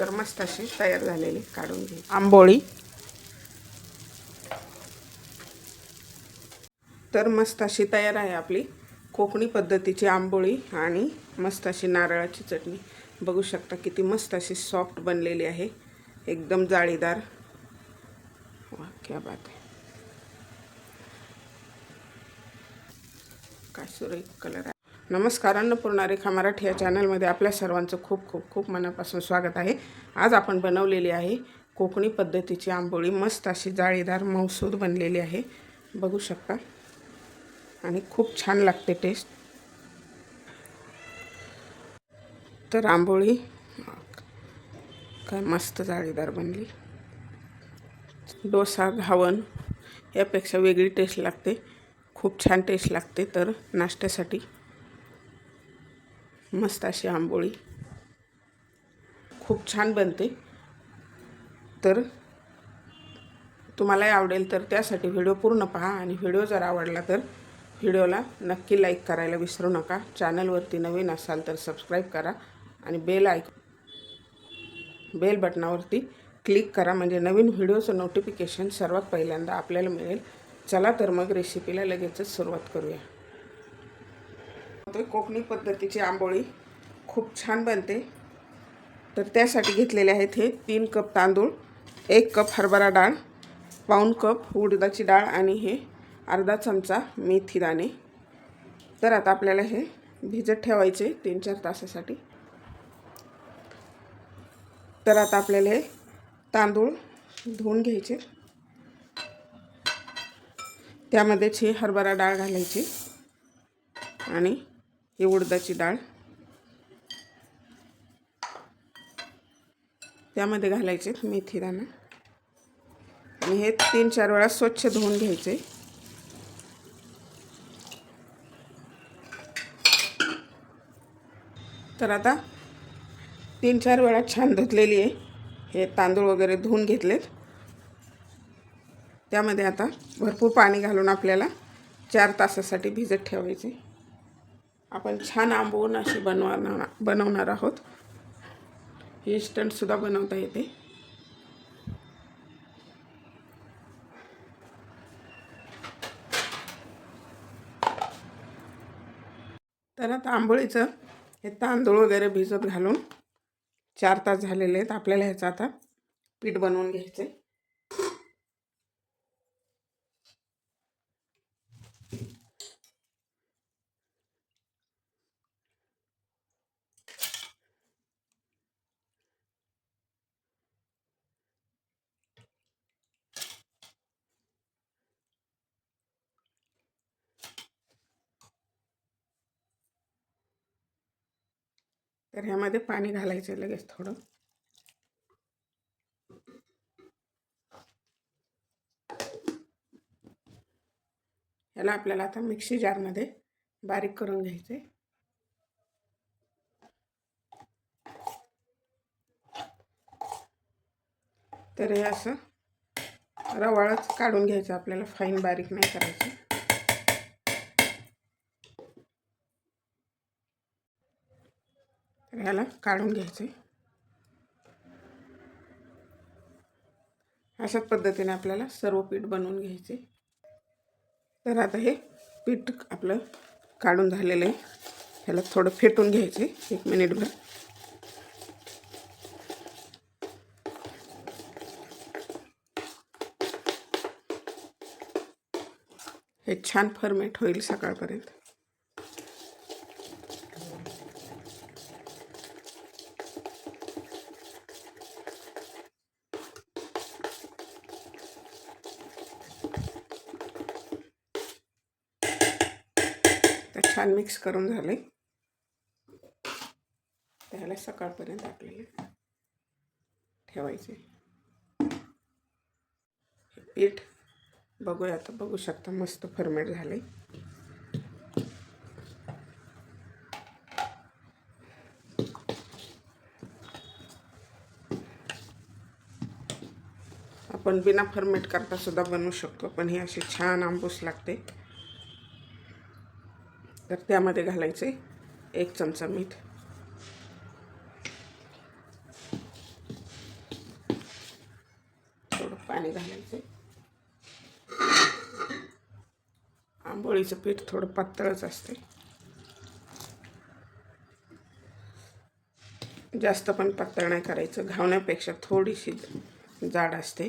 तर मस्त अशी तयार झालेली काढून घे आंबोळी. तर मस्त अशी तयार आहे आपली कोकणी पद्धतीची आंबोळी आणि मस्त अशी नारळाची चटणी. बघू शकता किती मस्त अशी सॉफ्ट बनलेली आहे. एकदम जाळीदार. वा क्या बात आहे. काय सुरेख कलर आहे. नमस्कार अन्नपूर्णा रेखा मराठी या चॅनलमध्ये आपल्या सर्वांचं खूप खूप खूप मनापासून स्वागत आहे. आज आपण बनवलेली आहे कोकणी पद्धतीची आंबोळी मस्त अशी जाळीदार मौसूद बनलेली आहे. बघू शकता. आणि खूप छान लागते टेस्ट तर आंबोळी काय मस्त जाळीदार बनली. डोसा घावन यापेक्षा वेगळी टेस्ट लागते. खूप छान टेस्ट लागते तर नाश्त्यासाठी. मस्त अशी आंबोळी. खूप छान बनते. तर तुम्हालाही आवडेल तर त्यासाठी व्हिडिओ पूर्ण पहा आणि व्हिडिओ जर आवडला तर व्हिडिओला नक्की लाईक करायला विसरू नका. चॅनलवरती नवीन असाल तर सबस्क्राईब करा आणि बेल ऐक बेल बटनावरती क्लिक करा. म्हणजे नवीन व्हिडिओचं नोटिफिकेशन सर्वात पहिल्यांदा आपल्याला मिळेल. चला तर मग रेसिपीला लगेचच सुरुवात करूया. ते कोकणी पद्धतीची आंबोळी खूप छान बनते. तर त्यासाठी घेतलेले आहेत हे तीन कप तांदूळ एक कप हरभरा डाळ पाऊन कप उडदाची डाळ आणि हे अर्धा चमचा मेथी दाणे. तर आता आपल्याला हे भिजत ठेवायचे तीन चार तासासाठी. तर आता आपल्याला हे तांदूळ धुवून घ्यायचे. त्यामध्येच ही हरभरा डाळ घालायची आणि ही उडदाची डाळ. त्यामध्ये घालायचे मेथी दाणा. आणि हे तीन चार वेळा स्वच्छ धुवून घ्यायचे. तर आता तीन चार वेळा छान धुतलेली आहे. हे तांदूळ वगैरे धुवून घेतलेत. त्यामध्ये आता भरपूर पाणी घालून आपल्याला चार तासासाठी भिजत ठेवायचे. आपण छान आंबवून अशी बनवणार बनवणार आहोत. हे स्टंटसुद्धा बनवता येते. तर आता आंबोळीचं हे तांदूळ वगैरे भिजत घालून चार तास झालेले आहेत आपल्याला ह्याचं आता पीठ बनवून घ्यायचं आहे तर ह्यामध्ये पाणी घालायचं लगेच थोडं. ह्याला आपल्याला आता मिक्सी जारमध्ये बारीक करून घ्यायचे तर हे असं रवाळच काढून घ्यायचं आपल्याला फाईन बारीक नाही करायचं. याला ह्याला काढून घ्यायचे. अशाच पद्धतीने आपल्याला सर्व पीठ बनवून घ्यायचे. तर आता हे पीठ आपलं काढून झालेलं आहे. ह्याला थोडं फेटून घ्यायचे. एक मिनिटभर हे छान फर्मेट होईल सकाळपर्यंत तर छान मिक्स करून झाले त्याला सकाळपर्यंत आपल्याला ठेवायचे पीठ बघूया आता बघू शकता मस्त फर्मेट झाले आपण बिना फर्मेट करता सुद्धा बनवू शकतो पण ही अशी छान आंबूस लागते. तर त्यामध्ये घालायचे एक चमचा मीठ. थोडं पाणी घालायचे. आंबोळीचं पीठ थोडं पातळच असते. जास्त पण पातळ नाही करायचं. घावण्यापेक्षा थोडीशी जाड असते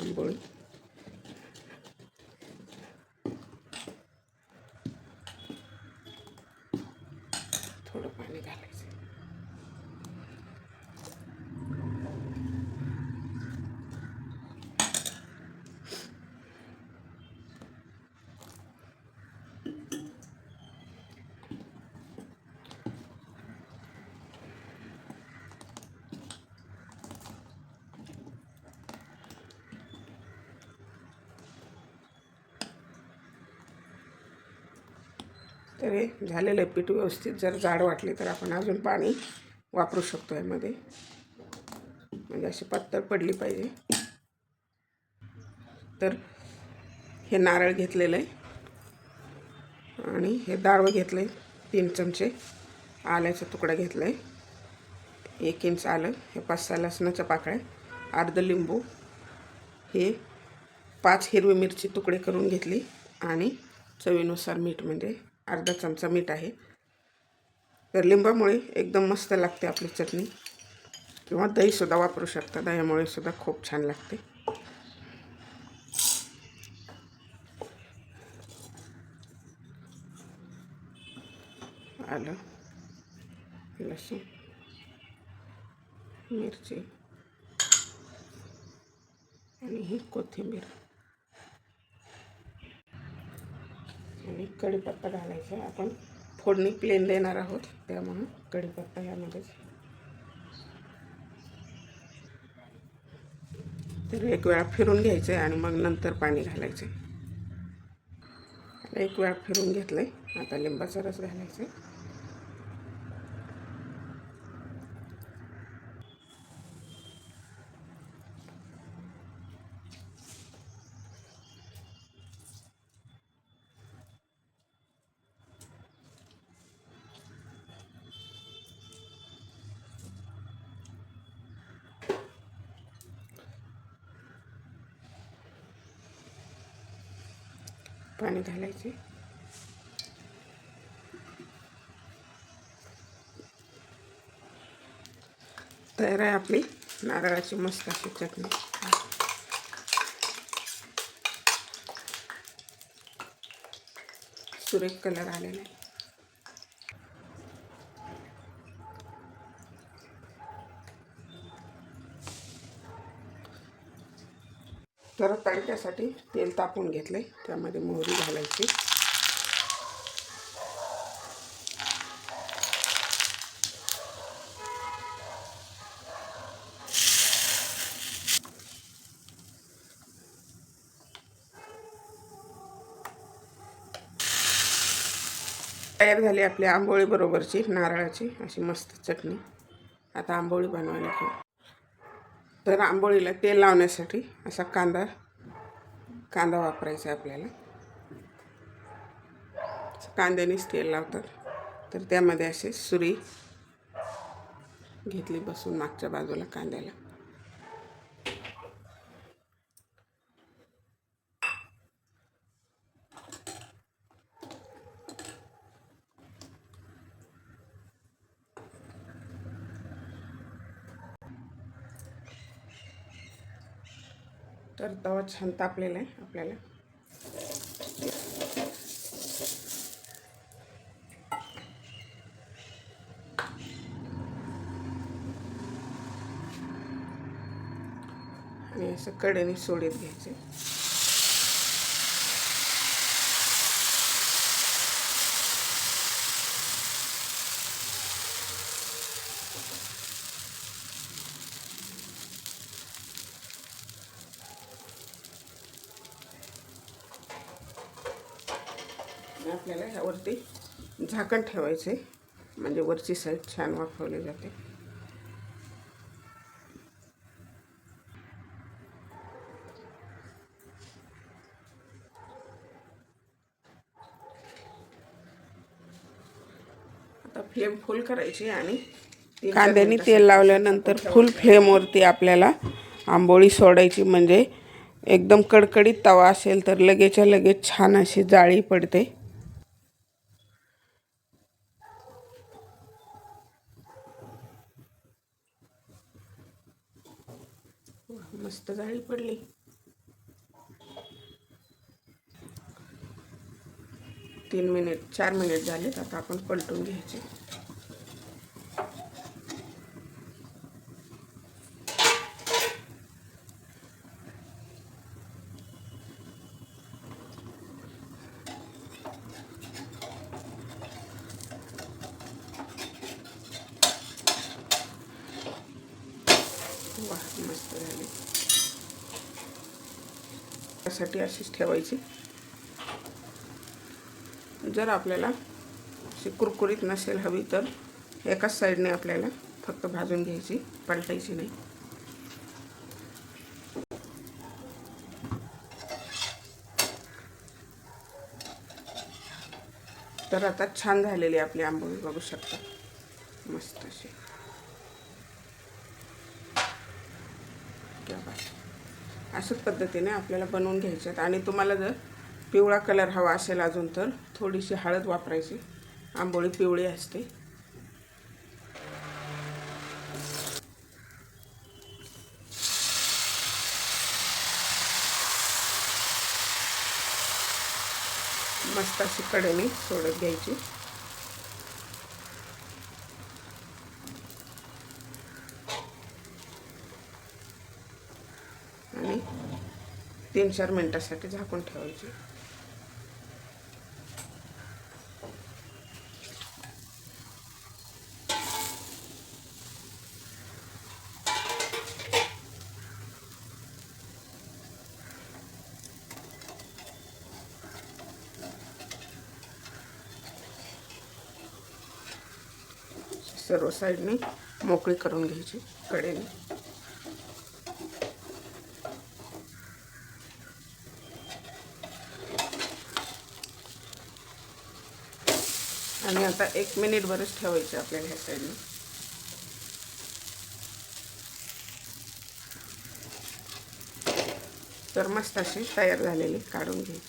आंबोळी. तर हे झालेलं आहे. पीठ व्यवस्थित जर जाड वाटले तर आपण अजून पाणी वापरू शकतो यामध्ये. म्हणजे अशी पातळ पडली पाहिजे. तर हे नारळ घेतलेलं आहे. आणि हे डाळवं घेतलं आहे तीन चमचे आल्याचा तुकडा घेतला आहे एक इंच आलं. हे पाच सहा लसणाच्या पाकळ्या. अर्ध लिंबू. हे पाच हिरवी मिरची तुकडे करून घेतली. आणि चवीनुसार मीठ म्हणजे अर्धा चमचा मीठ आहे. तर लिंबामुळे एकदम मस्त लागते आपली चटणी. किंवा दहीसुद्धा वापरू शकता. दह्यामुळे सुद्धा खूप छान लागते. आलं. लसूण. मिरची. आणि ही कोथिंबीर. आणि कढीपत्ता घालायचा आहे. आपण फोडणी प्लेन देणार आहोत त्यामुळं कढीपत्ता यामध्येच तर एक वेळा फिरून घ्यायचं आहे आणि मग नंतर पाणी घालायचं आहे. एक वेळा फिरून घेतलं आहे आता लिंबाचा रस घालायचा आहे. पाणी घालायचे. तयार आहे आपली नारळाची मस्त अशी चटणी. सुरेख कलर आलेला आहे. तर त्यासाठी तेल तापून घेतले. त्यामध्ये मोहरी घालायची. तयार झाली आपली आंबोळी बरोबरची नारळाची अशी मस्त चटणी. आता आंबोळी बनवायला घेऊ तर आंबोळीला तेल लावण्यासाठी असा कांदा कांदा वापरायचा आहे आपल्याला. कांद्यानेच तेल लावतात. तर त्यामध्ये असे सुरी घेतली बसून मागच्या बाजूला कांद्याला. तर तवा छान तापलेला आहे आपल्याला. आणि असं कडेने सोडीत घ्यायचे आणि ह्यावरती झाकण ठेवायचे. म्हणजे वरची साईड छान वाफवली जाते. आता फ्लेम फुल करायची आणि कांद्याने तेल लावल्यानंतर फुल फ्लेमवरती आपल्याला आंबोळी सोडायची. म्हणजे एकदम कडकडीत तवा असेल तर लगेचच्या लगेच छान अशी जाळी पडते. मस्त जाळी पडली. तीन मिनिट चार मिनिट झालेत आता आपण पलटून घ्यायचे. वा मस्त झाली त्यासाठी अशीच ठेवायची. जर आपल्याला अशी कुरकुरीत नसेल हवी तर एकाच साईडने आपल्याला फक्त भाजून घ्यायची पलटायची नाही. तर आता छान झालेली आपली आंबोळी बघू शकता. मस्त अशी क्या बात. अशाच पद्धतीने आपल्याला बनवून घ्यायच्यात आणि तुम्हाला जर पिवळा कलर हवा असेल अजून तर थोडीशी हळद वापरायची. आंबोळी पिवळी असते. मस्त अशी कडेने सोडत घ्यायची आणि तीन चार मिनटासाठी झाकून ठेवायची. सर्व साईडने मोकळी करून घ्यायची कडेने आणि आता एक मिनिट भरच ठेवायचे आपल्याला ह्या साईडने तर मस्त अशी तयार झालेली काढून घ्यायची.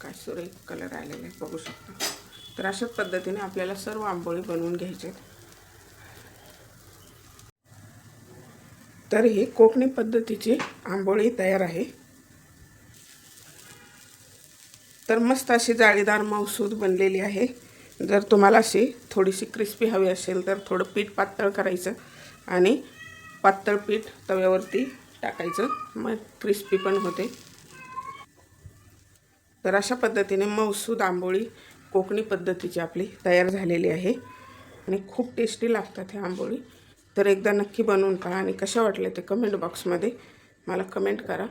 काय सुरेख कलर आलेला आहे बघू शकता. तर अशा पद्धतीने आपल्याला सर्व आंबोळी बनवून घ्यायचे आहेत तर ही कोकणी पद्धतीची आंबोळी तयार आहे. तर मस्त अशी जाळीदार मऊसूद बनलेली आहे. जर तुम्हाला अशी थोडीशी क्रिस्पी हवी असेल तर थोडं पीठ पातळ करायचं आणि पातळ पीठ तव्यावरती टाकायचं. मग क्रिस्पी पण होते. तर अशा पद्धतीने मऊसूद आंबोळी कोकणी पद्धतीची आपली तयार झालेली आहे. आणि खूप टेस्टी लागतात ह्या आंबोळी. तर एकदा नक्की बनवून पहा आणि कशा वाटल्या ते कमेंट बॉक्समध्ये मला कमेंट करा.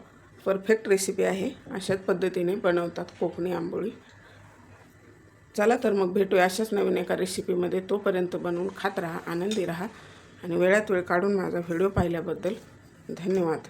परफेक्ट रेसिपी आहे. अशाच पद्धतीने बनवतात कोकणी आंबोळी. चला तर मग भेटूया अशाच नवीन एका रेसिपीमध्ये तोपर्यंत बनवून खात राहा आनंदी राहा आणि वेळात वेळ काढून माझा व्हिडिओ पाहिल्याबद्दल धन्यवाद.